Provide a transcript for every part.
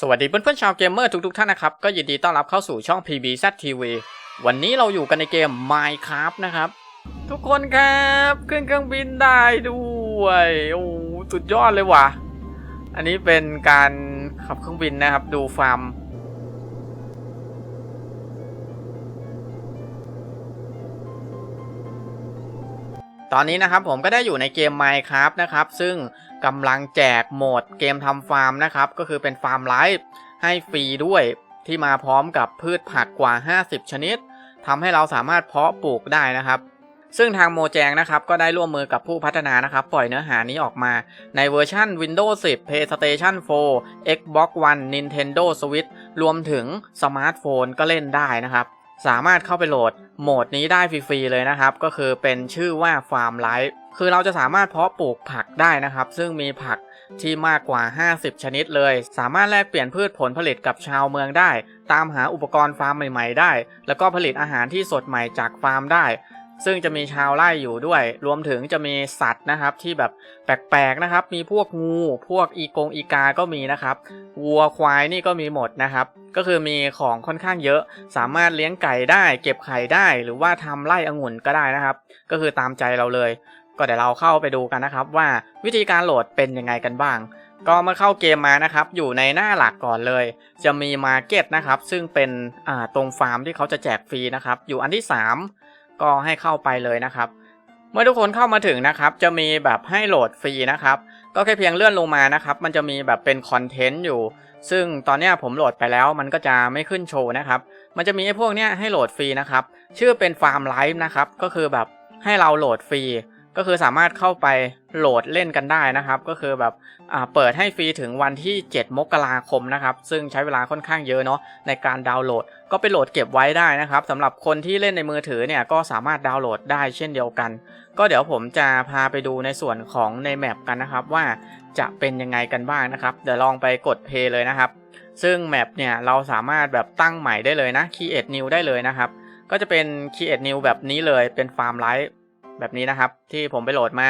สวัสดีเพื่อนๆชาวเกมเมอร์ทุกๆท่านนะครับ ก็ยินดีต้อนรับเข้าสู่ช่อง PBZ TV วันนี้เราอยู่กันในเกม Minecraft นะครับ ทุกคนครับขึ้นเครื่องบินได้ด้วยโอ้สุดยอดเลยว่ะ อันนี้เป็นการขับเครื่องบินนะครับ ดูฟาร์ม ตอนนี้นะครับผมก็ได้อยู่ในเกม Minecraft นะครับ ซึ่งกำลังแจกโหมดเกมทำฟาร์มนะครับ ก็คือเป็นฟาร์มไลฟ์ให้ฟรีด้วยที่มาพร้อมกับพืชผักกว่า 50 ชนิดทำให้เราสามารถเพาะปลูกได้นะครับ ซึ่งทางโมแจงนะครับ ก็ได้ร่วมมือกับผู้พัฒนานะครับ ปล่อยเนื้อหานี้ออกมาในเวอร์ชัน Windows 10 PlayStation 4 Xbox One Nintendo Switch รวมถึงสมาร์ทโฟนก็เล่นได้นะครับ สามารถเข้าไปโหลดโหมดนี้ได้ฟรีๆเลยนะครับ ก็คือเป็นชื่อว่าฟาร์มไลฟ์คือเราจะสามารถเพาะปลูกผักได้นะครับ ซึ่งมีผักที่มากกว่า 50 ชนิดเลย สามารถแลกเปลี่ยนพืชผลผลิตกับชาวเมืองได้ ตามหาอุปกรณ์ฟาร์มใหม่ ๆ ได้ แล้วก็ผลิตอาหารที่สดใหม่จากฟาร์มได้ ซึ่งจะมีชาวไร่อยู่ด้วย รวมถึงจะมีสัตว์นะครับที่แบบแปลกๆนะครับ มีพวกงู พวกอีกงอีกา ก็มีนะครับ วัวควายนี่ก็มีหมดนะครับ ก็คือมีของค่อนข้างเยอะ สามารถเลี้ยงไก่ได้ เก็บไข่ได้ หรือว่าทำไร่องุ่นก็ได้นะครับ ก็คือตามใจเราเลย ก็เดี๋ยวเราเข้าไปดูกันนะครับ ว่าวิธีการโหลดเป็นยังไงกันบ้าง ก็เมื่อเข้าเกมมานะครับ อยู่ในหน้าหลักก่อนเลย จะมีมาร์เก็ตนะครับ ซึ่งเป็นตรงฟาร์มที่เขาจะแจกฟรีนะครับ อยู่อันที่ 3 ก็ให้เข้าไปเลยนะครับ เมื่อทุกคนเข้ามาถึงนะครับ จะมีแบบให้โหลดฟรีนะครับ ก็แค่เพียงเลื่อนลงมานะครับ มันจะมีแบบเป็นคอนเทนต์อยู่ ซึ่งตอนนี้ผมโหลดไปแล้ว มันก็จะไม่ขึ้นโชว์นะครับ มันจะมีไอ้พวกเนี้ยให้โหลดฟรีนะครับ ชื่อเป็นฟาร์มไลฟ์นะครับ ก็คือแบบให้เราโหลดฟรี ก็คือสามารถเข้าไปโหลดเล่นกันได้นะครับ ก็คือแบบเปิดให้ฟรีถึงวันที่ 7 มกราคมนะครับ ซึ่งใช้เวลาค่อนข้างเยอะเนาะในการดาวน์โหลด ก็ไปโหลดเก็บไว้ได้นะครับสำหรับคนที่เล่นในมือถือเนี่ยก็สามารถดาวน์โหลดได้เช่นเดียวกัน ก็เดี๋ยวผมจะพาไปดูในส่วนของในแมปกันนะครับ ว่าจะเป็นยังไงกันบ้างนะครับ เดี๋ยวลองไปกดเพย์เลยนะครับ ซึ่งแมปเนี่ยเราสามารถแบบตั้งใหม่ได้เลยนะ create new ได้เลยนะครับ ก็จะเป็น create new แบบนี้เลยเป็น farm life แบบนี้นะครับ ที่ผมไปโหลดมา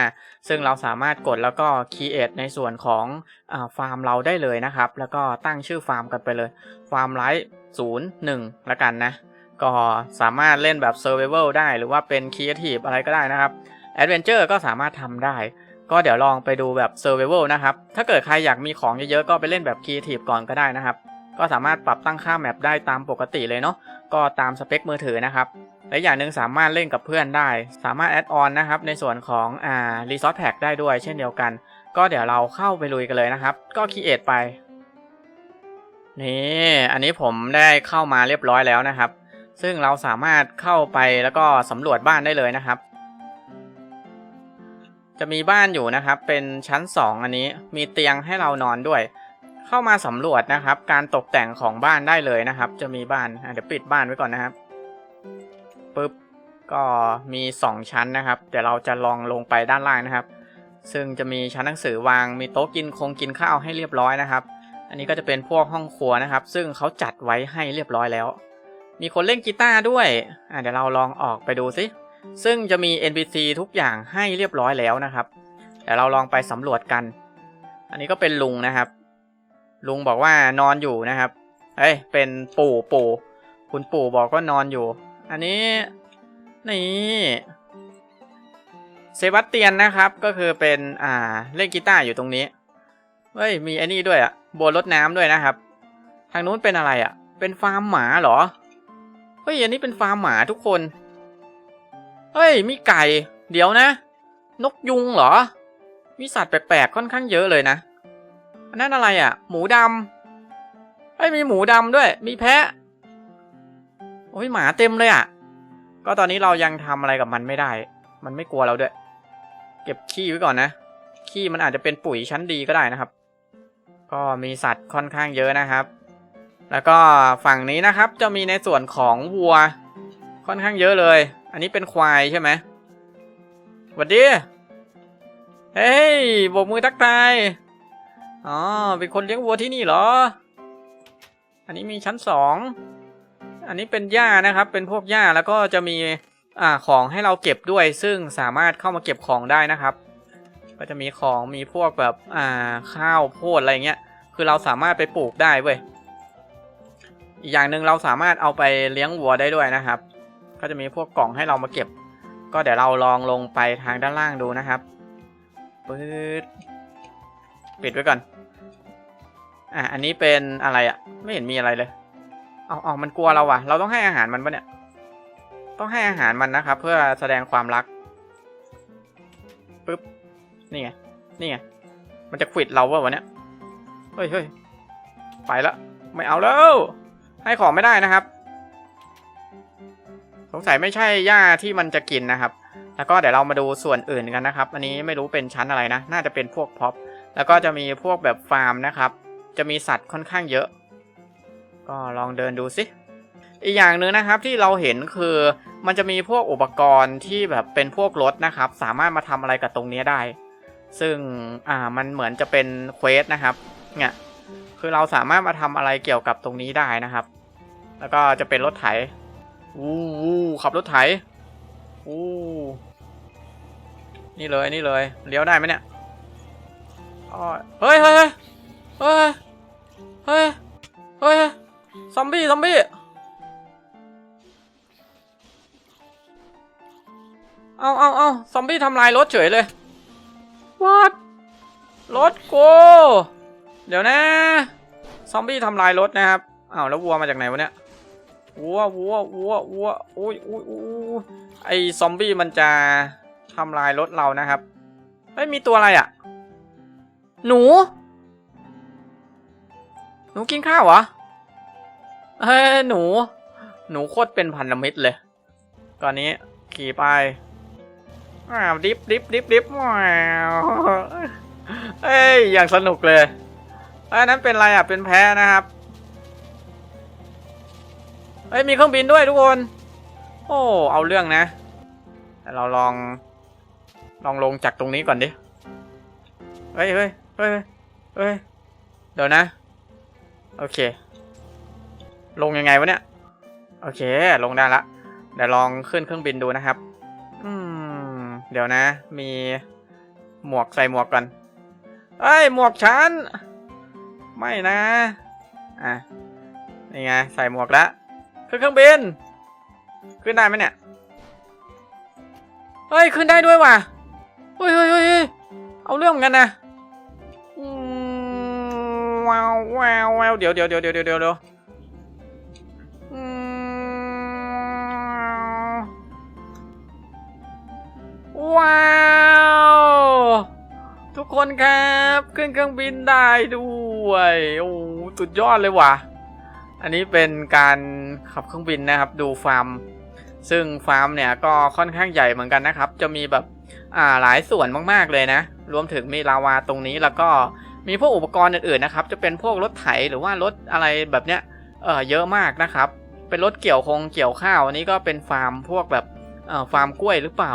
ซึ่งเราสามารถกดแล้วก็ create ในส่วนของอฟาร์มเราได้เลยนะครับ แล้วก็ตั้งชื่อฟาร์มกันไปเลย farm life 0 1ละกันนะ ก็สามารถเล่นแบบ survival ได้หรือว่าเป็น creative อะไรก็ได้นะครับ adventure ก็สามารถทำได้ก็เดี๋ยวลองไปดูแบบ survival นะครับ ถ้าเกิดใครอยากมีของเยอะๆ ก็ไปเล่นแบบ creative ก่อนก็ได้นะครับ ก็สามารถปรับตั้งค่าแมปได้ตามปกติเลยเนาะ ก็ตามสเปคมือถือนะครับ และอย่างหนึ่งสามารถเล่นกับเพื่อนได้ สามารถแอดออนนะครับในส่วนของอ่า resource pack ได้ด้วยเช่นเดียวกัน ก็เดี๋ยวเราเข้าไปลุยกันเลยนะครับ ก็ create ไป นี่ อันนี้ผมได้เข้ามาเรียบร้อยแล้วนะครับ ซึ่งเราสามารถเข้าไปแล้วก็สำรวจบ้านได้เลยนะครับ จะมีบ้านอยู่นะครับ เป็นชั้น 2 อันนี้มีเตียงให้เรานอนด้วย เข้ามาสำรวจนะครับ การตกแต่งของบ้านได้เลยนะครับ จะมีบ้านเดี๋ยวปิดบ้านไว้ก่อนนะครับ ปึ๊บก็มี 2 ชั้นนะครับ เดี๋ยวเราจะลองลงไปด้านล่างนะครับ ซึ่งจะมีชั้นหนังสือวางมีโต๊ะกินคงกินข้าวให้เรียบร้อยนะครับ อันนี้ก็จะเป็นพวกห้องครัวนะครับ ซึ่งเขาจัดไว้ให้เรียบร้อยแล้ว มีคนเล่นกีตาร์ด้วยอะเดี๋ยวเราลองออกไปดูสิซึ่งจะมี NPC ทุกอย่างให้เรียบร้อยแล้วนะครับเดี๋ยวเราลองไปสำรวจกัน อันนี้ก็เป็นลุงนะครับ ลุงบอกว่านอนอยู่นะครับเอ้ยเป็นปู่ปู่คุณปู่บอกว่านอนอยู่ อันนี้นี่เซบาสเตียนนะครับก็คือเป็นอ่าเล่นกีตาร์อยู่ตรงนี้เฮ้ยมีไอ้นี่ด้วยอะบัวรดน้ำด้วยนะครับ ทางนู้นเป็นอะไรอะเป็นฟาร์มหมาเหรอเฮ้ยอันนี้เป็นฟาร์มหมาทุกคนเฮ้ยมีไก่ เดี๋ยวนะ นกยุงเหรอ มีสัตว์แปลกๆค่อนข้างเยอะเลยนะอันนั้นอะไรอะ่ะหมูดำเฮ้ยมีหมูดำด้วย มีแพะ โอ้ยหมาเต็มเลยอะ่ะ ก็ตอนนี้เรายังทำอะไรกับมันไม่ได้ มันไม่กลัวเราด้วย เก็บขี้ไว้ก่อนนะ ขี้มันอาจจะเป็นปุ๋ยชั้นดีก็ได้นะครับ ก็มีสัตว์ค่อนข้างเยอะนะครับ แล้วก็ฝั่งนี้นะครับ จะมีในส่วนของวัว ค่อนข้างเยอะเลย อันนี้เป็นควายใช่ไหมสวัสดี เฮ้ยโบกมือทักทาย อ๋อ เป็นคนเลี้ยงวัวที่นี่เหรอ อันนี้มีชั้นสอง อันนี้เป็นหญ้านะครับ เป็นพวกหญ้าแล้วก็จะมีอ่าของให้เราเก็บด้วย ซึ่งสามารถเข้ามาเก็บของได้นะครับ ก็จะมีของมีพวกแบบอ่าข้าวโพดอะไรเงี้ย คือเราสามารถไปปลูกได้เว้ย อีกอย่างหนึ่งเราสามารถเอาไปเลี้ยงวัวได้ด้วยนะครับ ก็จะมีพวกกล่องให้เรามาเก็บ ก็เดี๋ยวเราลองลงไปทางด้านล่างดูนะครับปื๊ดปิดไว้ก่อน อะ อันนี้เป็นอะไรอะ่ะ ไม่เห็นมีอะไรเลย เอาเอามันกลัวเราอะเราต้องให้อาหารมันปะเนี่ย ต้องให้อาหารมันนะครับ เพื่อแสดงความรักปึ๊บ นี่ไง นี่ไง มันจะขวิดเราวะวันเนี้ยเฮ้ยเฮ้ยไปละ ไม่เอาแล้ว ให้ของไม่ได้นะครับ สงสัยไม่ใช่หญ้าที่มันจะกินนะครับ แล้วก็เดี๋ยวเรามาดูส่วนอื่นกันนะครับ อันนี้ไม่รู้เป็นชั้นอะไรนะ น่าจะเป็นพวกพ็อป แล้วก็จะมีพวกแบบฟาร์มนะครับ จะมีสัตว์ค่อนข้างเยอะ ก็ลองเดินดูสิ อีกอย่างหนึ่งนะครับที่เราเห็นคือมันจะมีพวกอุปกรณ์ที่แบบเป็นพวกรถนะครับ สามารถมาทำอะไรกับตรงนี้ได้ ซึ่งอ่ามันเหมือนจะเป็นเควสนะครับ เนี่ยคือเราสามารถมาทำอะไรเกี่ยวกับตรงนี้ได้นะครับ แล้วก็จะเป็นรถไถอู้ขับรถไถอู้นี่เลยนี่เลยเลี้ยวได้ไหมเนี่ยอ้อเฮ้ยเฮ้ยเฮ้ยเฮ้ยเฮ้ยเฮ้ย ซอมบี้ ซอมบี้ เอาเอาเอาซอมบี้ทำลายรถเฉยเลย what รถกูเดี๋ยวนะ ซอมบี้ทำลายรถนะครับอ้าวแล้ววัวมาจากไหนวะเนี่ย วัว วัว วัว วัวโอ้ยโอ้ยโอ้ยไอซอมบี้มันจะทำลายรถเรานะครับเฮ้ยมีตัวอะไรอะ่ะ หนู หนูกินข้าวเหรอ เฮ้ยหนู หนูโคตรเป็นพันธมิตรเลย ตอนนี้ขี่ไปอ้าวดิฟดิฟดิฟดิฟว้าวเอ้ยอย่างสนุกเลยอันนั้นเป็นอะไรอะเป็นแพ้นะครับเอ้ยมีเครื่องบินด้วยทุกคน โอ้เอาเรื่องนะแต่เราลอง ลองลงจากตรงนี้ก่อนดิเฮ้ยเฮ้ยเฮ้ยเฮ้ยเดี๋ยวนะ โอเค ลงยังไงวะเนี่ย โอเค ลงได้ละ เดี๋ยวลองขึ้นเครื่องบินดูนะครับ อืม เดี๋ยวนะ มีหมวกใส่หมวกกันเอ้ย หมวกฉัน ไม่นะ อะ นี่ไง ใส่หมวกแล้วขึ้นเครื่องบิน ขึ้นได้ไหมเนี่ย เฮ้ย ขึ้นได้ด้วยว่ะเฮ้ยเฮ้ยเฮ้ยเอาเรื่องมือนกันนะว้าวว้าวว้าวเดี๋ยวเดี๋ยวเดี๋ยวเดี๋ยวเดี๋ยว ว้าว ทุกคนครับ ขึ้นเครื่องบินได้ด้วย โอ้สุดยอดเลยว่ะ อันนี้เป็นการขับเครื่องบินนะครับ ดูฟาร์ม ซึ่งฟาร์มเนี่ยก็ค่อนข้างใหญ่เหมือนกันนะครับ จะมีแบบอ่าหลายส่วนมากๆเลยนะ รวมถึงมีลาวาตรงนี้แล้วก็มีพวกอุปกรณ์อื่นๆนะครับ จะเป็นพวกรถไถหรือว่ารถอะไรแบบเนี้ย เออเยอะมากนะครับ เป็นรถเกี่ยวคงเกี่ยวข้าว อันนี้ก็เป็นฟาร์มพวกแบบเออฟาร์มกล้วยหรือเปล่า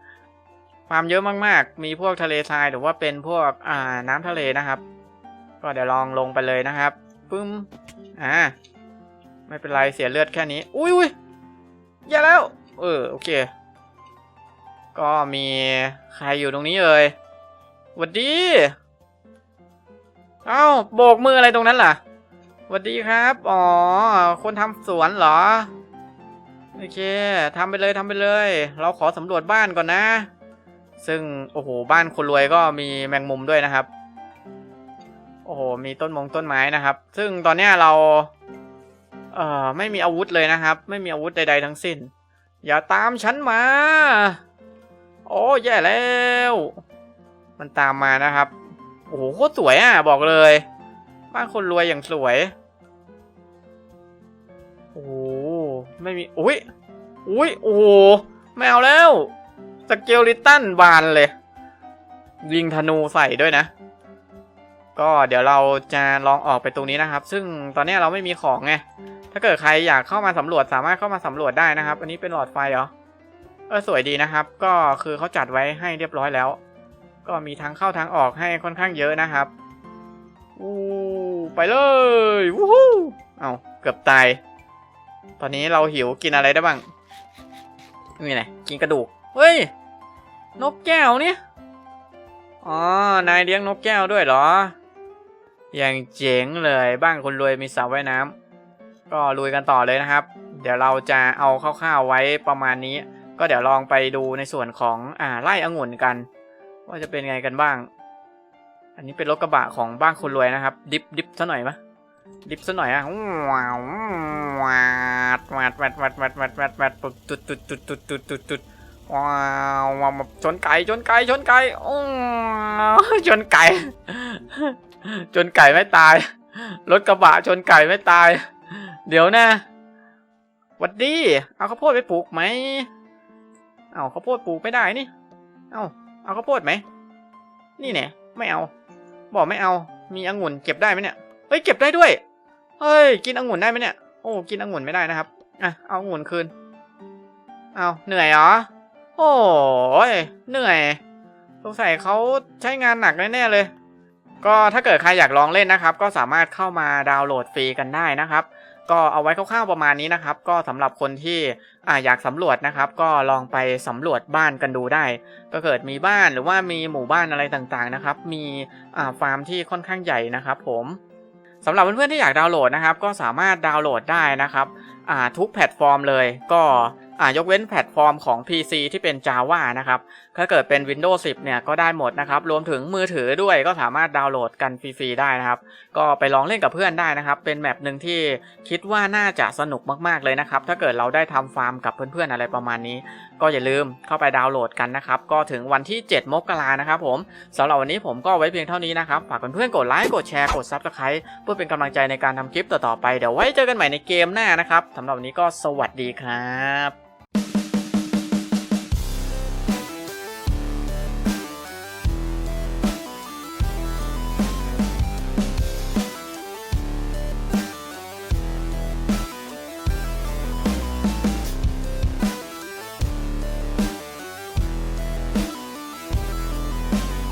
ฟามเยอะมากๆ มีพวกทะเลทรายหรือว่าเป็นพวกอ่าน้ำทะเลนะครับ ก็เดี๋ยวลองลงไปเลยนะครับปึ้มอ่าไม่เป็นไรเสียเลือดแค่นี้ อุ้ยอุ้ยอย่าแล้ว เออโอเค ก็มีใครอยู่ตรงนี้เอ่ยหวัดดีเอ้าโบกมืออะไรตรงนั้นล่ะหวัดดีครับ อ๋อ คนทำสวนเหรอ โอเคทำไปเลยทำไปเลย เราขอสำรวจบ้านก่อนนะ ซึ่งโอ้โหบ้านคนรวยก็มีแมงมุมด้วยนะครับ โอ้โหมีต้นมงต้นไม้นะครับ ซึ่งตอนเนี้ยเราเอ่อไม่มีอาวุธเลยนะครับ ไม่มีอาวุธใดๆทั้งสิ้น อย่าตามฉันมา โอ้แย่แล้ว มันตามมานะครับ โอ้โหโคตรสวยอะบอกเลย บ้านคนรวยอย่างสวย โอ้ไม่มีอุ้ยอุ้ยโอ้ไม่เอาแล้ว สเกลลิตันบานเลย ยิงธนูใส่ด้วยนะ ก็เดี๋ยวเราจะลองออกไปตรงนี้นะครับ ซึ่งตอนนี้เราไม่มีของไง ถ้าเกิดใครอยากเข้ามาสำรวจสามารถเข้ามาสำรวจได้นะครับ อันนี้เป็นหลอดไฟเหรอ เออสวยดีนะครับ ก็คือเขาจัดไว้ให้เรียบร้อยแล้ว ก็มีทางเข้าทางออกให้ค่อนข้างเยอะนะครับอู้ไปเลยวู้ฮู้เอาเกือบตาย ตอนนี้เราหิวกินอะไรได้บ้างนี่ไงกินกระดูก เฮ้ย นกแก้วเนี่ย อ๋อ นายเลี้ยงนกแก้วด้วยเหรอ อย่างเจ๋งเลยบ้านคนรวยมีสระว่ายน้ำก็ลุยกันต่อเลยนะครับ เดี๋ยวเราจะเอาคร่าวๆไว้ประมาณนี้ ก็เดี๋ยวลองไปดูในส่วนของอ่าไร่องุ่นกัน ว่าจะเป็นไงกันบ้าง อันนี้เป็นรถกระบะของบ้านคนรวยนะครับ ดิฟดิฟซะหน่อยมะดิฟซะหน่อยอะว้าวว้าววัดวัดวัดวัดวัดวัดวัดปุ๊บตุดตุดตุดตุดตุดตุดตุด ว้าวชนไก่ชนไก่ชนไก่โอ้ชนไก่ ชนไก่ไม่ตาย รถกระบะชนไก่ไม่ตาย เดี๋ยวนะหวัดดีเอาข้าวโพดไปปลูกไหมเอาข้าวโพดปลูกไม่ได้นี่ เอาเอาข้าวโพดไหม นี่เนี่ยไม่เอา บอกไม่เอา มีองุ่นเก็บได้ไหมเนี่ย เฮ้ยเก็บได้ด้วย เฮ้ยกินองุ่นได้ไหมเนี่ย โอ้กินองุ่นไม่ได้นะครับ อะเอาองุ่นคืน เอาเหนื่อยเหรอ โอ้ยเหนื่อย สงสัยเขาใช้งานหนักแน่ๆเลย ก็ถ้าเกิดใครอยากลองเล่นนะครับ ก็สามารถเข้ามาดาวน์โหลดฟรีกันได้นะครับ ก็เอาไว้คร่าวๆประมาณนี้นะครับ ก็สำหรับคนที่อ่าอยากสำรวจนะครับ ก็ลองไปสำรวจบ้านกันดูได้ ก็เกิดมีบ้านหรือว่ามีหมู่บ้านอะไรต่างๆนะครับ มีอ่าฟาร์มที่ค่อนข้างใหญ่นะครับ ผมสำหรับเพื่อนๆที่อยากดาวน์โหลดนะครับ ก็สามารถดาวน์โหลดได้นะครับทุกแพลตฟอร์มเลยก็ อ่ายกเว้นแพลตฟอร์มของ PC ที่เป็น Java นะครับ ถ้าเกิดเป็น Windows 10 เนี่ยก็ได้หมดนะครับ รวมถึงมือถือด้วยก็สามารถดาวน์โหลดกันฟรีๆได้นะครับ ก็ไปลองเล่นกับเพื่อนได้นะครับ เป็นแมปหนึ่งที่คิดว่าน่าจะสนุกมากๆเลยนะครับ ถ้าเกิดเราได้ทำฟาร์มกับเพื่อนๆอะไรประมาณนี้ ก็อย่าลืมเข้าไปดาวน์โหลดกันนะครับ ก็ถึงวันที่ 7 มกรานะครับผมสำหรับวันนี้ผมก็ไว้เพียงเท่านี้นะครับ ฝากเพื่อนๆกดไลค์ กดแชร์ กด Subscribe เพื่อเป็นกำลังใจในการทำคลิปต่อๆไป เดี๋ยวไว้เจอกันใหม่ในเกมหน้านะครับสำหรับวันนี้ก็สวัสดีครับ